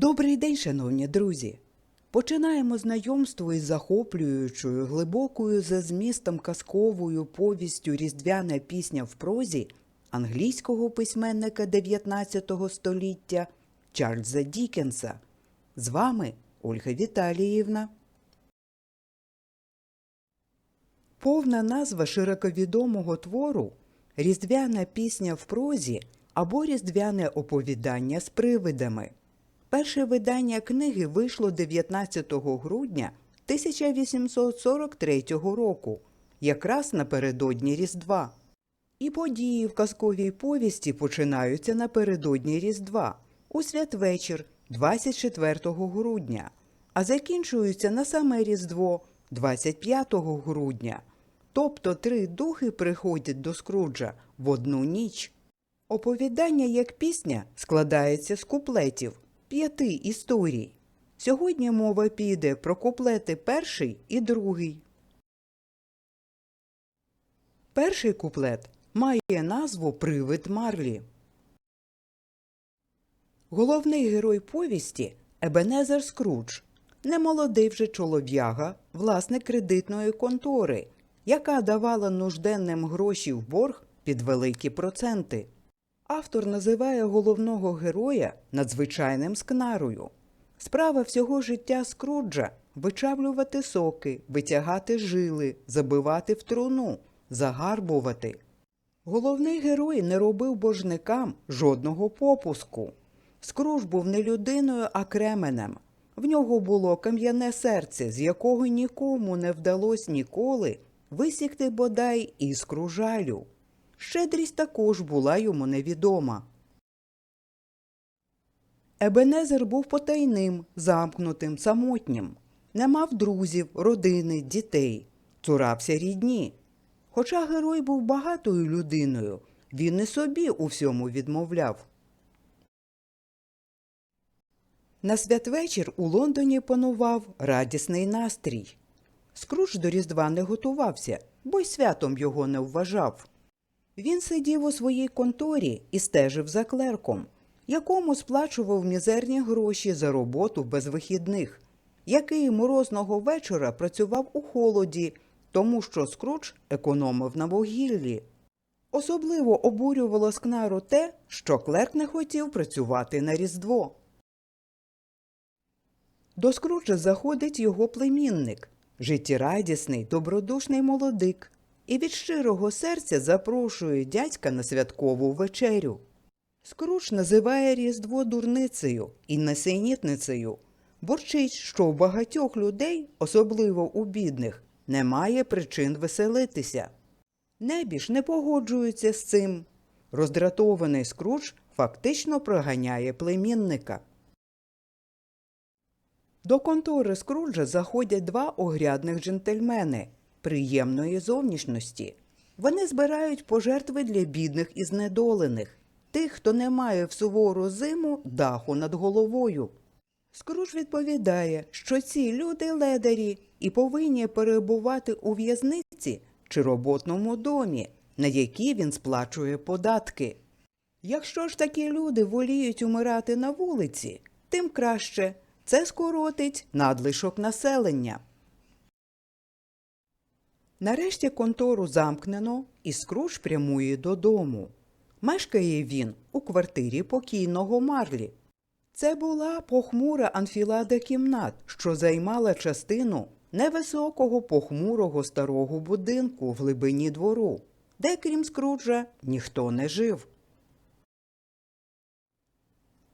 Добрий день, шановні друзі! Починаємо знайомство із захоплюючою, глибокою за змістом казковою повістю Різдвяна пісня в прозі англійського письменника 19 століття Чарльза Дікенса. З вами Ольга Віталіївна. Повна назва широковідомого твору Різдвяна пісня в прозі або Різдвяне оповідання з привидами. Перше видання книги вийшло 19 грудня 1843 року, якраз напередодні Різдва. І події в казковій повісті починаються напередодні Різдва у святвечір 24 грудня, а закінчуються на саме Різдво 25 грудня. Тобто три духи приходять до Скруджа в одну ніч. Оповідання як пісня складається з куплетів п'яти історій. Сьогодні мова піде про куплети перший і другий. Перший куплет має назву Привид Марлі. Головний герой повісті Ебенезер Скрудж, немолодий вже чолов'яга, власник кредитної контори, яка давала нужденним гроші в борг під великі проценти. Автор називає головного героя надзвичайним скнарою. Справа всього життя Скруджа вичавлювати соки, витягати жили, забивати в труну, загарбувати. Головний герой не робив божникам жодного попуску. Скрудж був не людиною, а кременем. В нього було кам'яне серце, з якого нікому не вдалося ніколи висікти бодай іскру жалю. Щедрість також була йому невідома. Ебенезер був потайним, замкнутим, самотнім, не мав друзів, родини, дітей, цурався рідні. Хоча герой був багатою людиною, він і собі у всьому відмовляв. На святвечір у Лондоні панував радісний настрій. Скрудж до Різдва не готувався, бо й святом його не вважав. Він сидів у своїй конторі і стежив за клерком, якому сплачував мізерні гроші за роботу без вихідних, який морозного вечора працював у холоді, тому що Скрудж економив на вугіллі. Особливо обурювало скнару те, що клерк не хотів працювати на Різдво. До Скруджа заходить його племінник, життєрадісний, добродушний молодик, і від щирого серця запрошує дядька на святкову вечерю. Скрудж називає Різдво дурницею і несенітницею, борчить, що у багатьох людей, особливо у бідних, немає причин веселитися. Небіж не погоджується з цим. Роздратований Скрудж фактично проганяє племінника. До контори Скруджа заходять два огрядних джентльмени приємної зовнішності. Вони збирають пожертви для бідних і знедолених, тих, хто не має в сувору зиму даху над головою. Скрудж відповідає, що ці люди ледарі і повинні перебувати у в'язниці чи роботному домі, на які він сплачує податки. Якщо ж такі люди воліють умирати на вулиці, тим краще це скоротить надлишок населення. Нарешті контору замкнено, і Скрудж прямує додому. Мешкає він у квартирі покійного Марлі. Це була похмура анфілада кімнат, що займала частину невисокого похмурого старого будинку в глибині двору, де, крім Скруджа, ніхто не жив.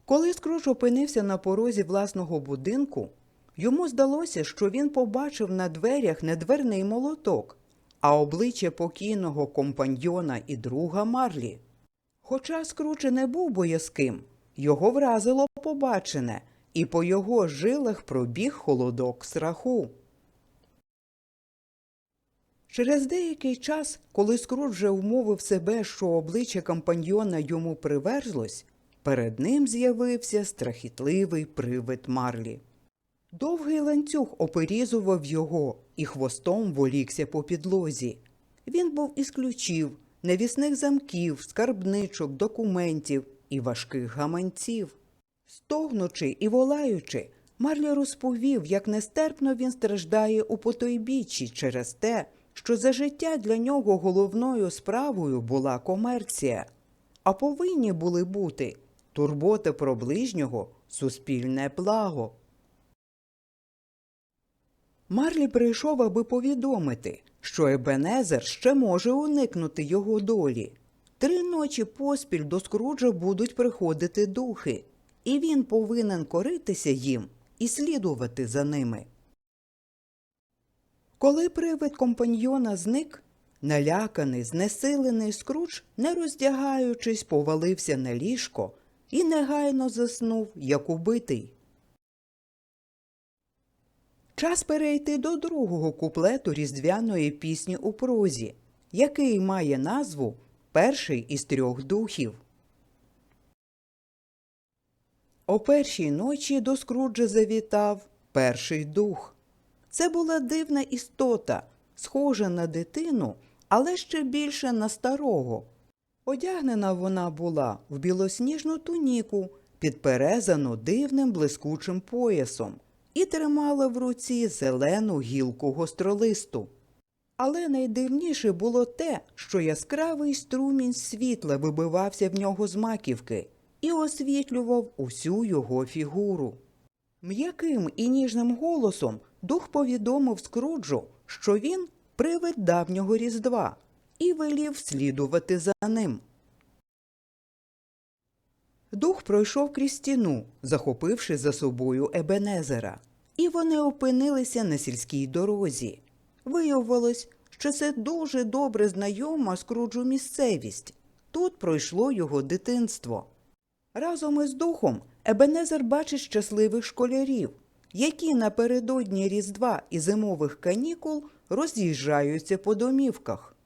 Коли Скрудж опинився на порозі власного будинку, йому здалося, що він побачив на дверях не дверний молоток, а обличчя покійного компаньйона і друга Марлі. Хоча Скрудж і не був боязким, його вразило побачене, і по його жилах пробіг холодок страху. Через деякий час, коли Скрудж вже вмовив себе, що обличчя компаньйона йому приверзлось, перед ним з'явився страхітливий привид Марлі. Довгий ланцюг оперізував його і хвостом волікся по підлозі. Він був із ключів, невісних замків, скарбничок, документів і важких гаманців. Стогнучи і волаючи, Марлі розповів, як нестерпно він страждає у потойбіччі через те, що за життя для нього головною справою була комерція, а повинні були бути турбота про ближнього, суспільне благо. Марлі прийшов, аби повідомити, що Ебенезер ще може уникнути його долі. Три ночі поспіль до Скруджа будуть приходити духи, і він повинен коритися їм і слідувати за ними. Коли привид компаньйона зник, наляканий, знесилений Скрудж, не роздягаючись, повалився на ліжко і негайно заснув, як убитий. Час перейти до другого куплету різдвяної пісні у прозі, який має назву Перший із трьох духів. О першій ночі до Скруджа завітав перший дух. Це була дивна істота, схожа на дитину, але ще більше на старого. Одягнена вона була в білосніжну туніку, підперезану дивним блискучим поясом, і тримала в руці зелену гілку гостролисту. Але найдивніше було те, що яскравий струмінь світла вибивався в нього з маківки і освітлював усю його фігуру. М'яким і ніжним голосом дух повідомив Скруджу, що він привид давнього різдва, і велів слідувати за ним. Дух пройшов крізь стіну, захопивши за собою Ебенезера, і вони опинилися на сільській дорозі. Виявилось, що це дуже добре знайома Скруджу місцевість. Тут пройшло його дитинство. Разом із духом Ебенезер бачить щасливих школярів, які напередодні Різдва і зимових канікул роз'їжджаються по домівках.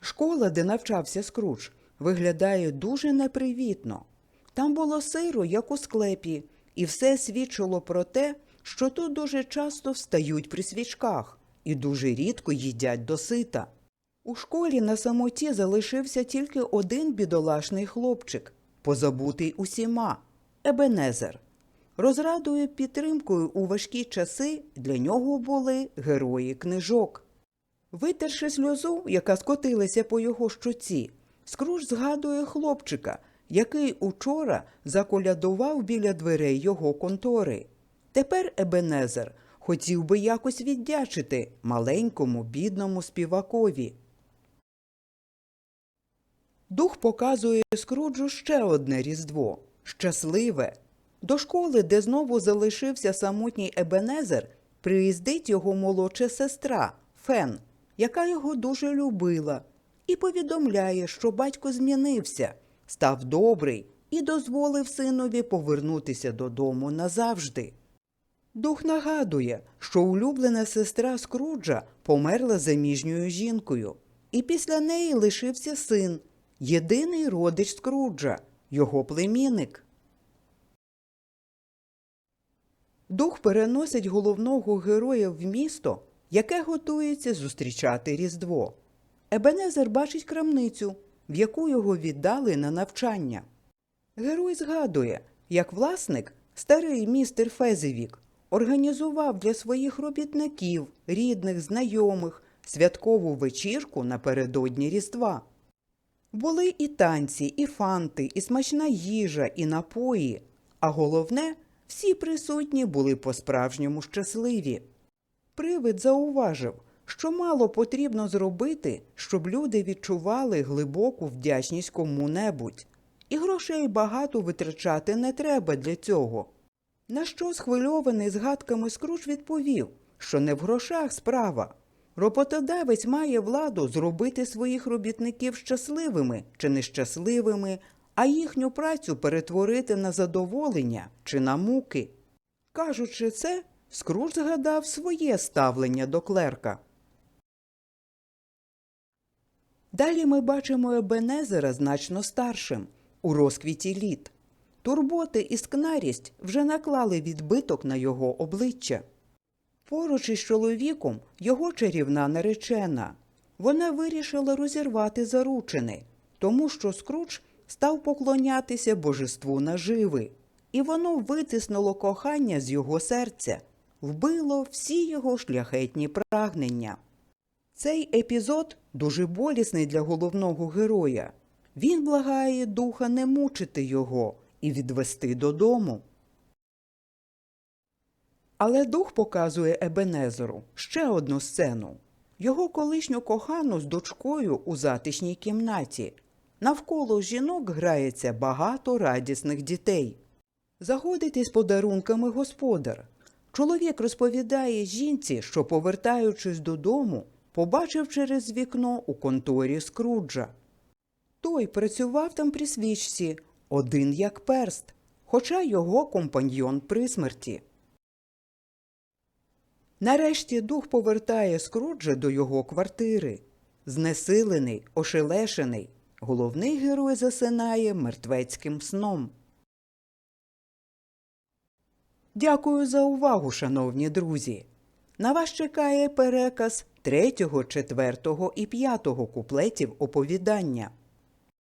Школа, де навчався Скрудж, виглядає дуже непривітно. Там було сиро, як у склепі, і все свідчило про те, що тут дуже часто встають при свічках і дуже рідко їдять досита. У школі на самоті залишився тільки один бідолашний хлопчик, позабутий усіма Ебенезер. Розрадою підтримкою у важкі часи для нього були герої книжок. Витерши сльозу, яка скотилася по його щоці, Скруж згадує хлопчика, який учора заколядував біля дверей його контори. Тепер Ебенезер хотів би якось віддячити маленькому бідному співакові. Дух показує Скруджу ще одне різдво щасливе. До школи, де знову залишився самотній Ебенезер, приїздить його молодша сестра Фен, яка його дуже любила, і повідомляє, що батько змінився, став добрий і дозволив синові повернутися додому назавжди. Дух нагадує, що улюблена сестра Скруджа померла заміжньою жінкою, і після неї лишився син, єдиний родич Скруджа, його племінник. Дух переносить головного героя в місто, яке готується зустрічати Різдво. Ебенезер бачить крамницю, в яку його віддали на навчання. Герой згадує, як власник, старий містер Фезевік, організував для своїх робітників, рідних, знайомих святкову вечірку напередодні Різдва. Були і танці, і фанти, і смачна їжа, і напої, а головне, всі присутні були по-справжньому щасливі. Привид зауважив, що мало потрібно зробити, щоб люди відчували глибоку вдячність кому-небудь, і грошей багато витрачати не треба для цього. На що схвильований згадками Скруч відповів, що не в грошах справа. Роботодавець має владу зробити своїх робітників щасливими чи нещасливими, а їхню працю перетворити на задоволення чи на муки. Кажучи це, Скруч згадав своє ставлення до клерка. Далі ми бачимо Ебенезера значно старшим, у розквіті літ. Турботи і скнарість вже наклали відбиток на його обличчя. Поруч із чоловіком його чарівна наречена. Вона вирішила розірвати заручини, тому що Скруч став поклонятися божеству наживи, і воно витиснуло кохання з його серця, вбило всі його шляхетні прагнення. Цей епізод дуже болісний для головного героя. Він благає духа не мучити його і відвести додому. Але дух показує Ебенезеру ще одну сцену. Його колишню кохану з дочкою у затишній кімнаті. Навколо жінок грається багато радісних дітей. Заходить із подарунками господар. Чоловік розповідає жінці, що, повертаючись додому, побачив через вікно у конторі Скруджа. Той працював там при свічці, один як перст, хоча його компаньйон при смерті. Нарешті дух повертає Скруджа до його квартири. Знесилений, ошелешений, головний герой засинає мертвецьким сном. Дякую за увагу, шановні друзі. На вас чекає переказ третього, четвертого і п'ятого куплетів оповідання.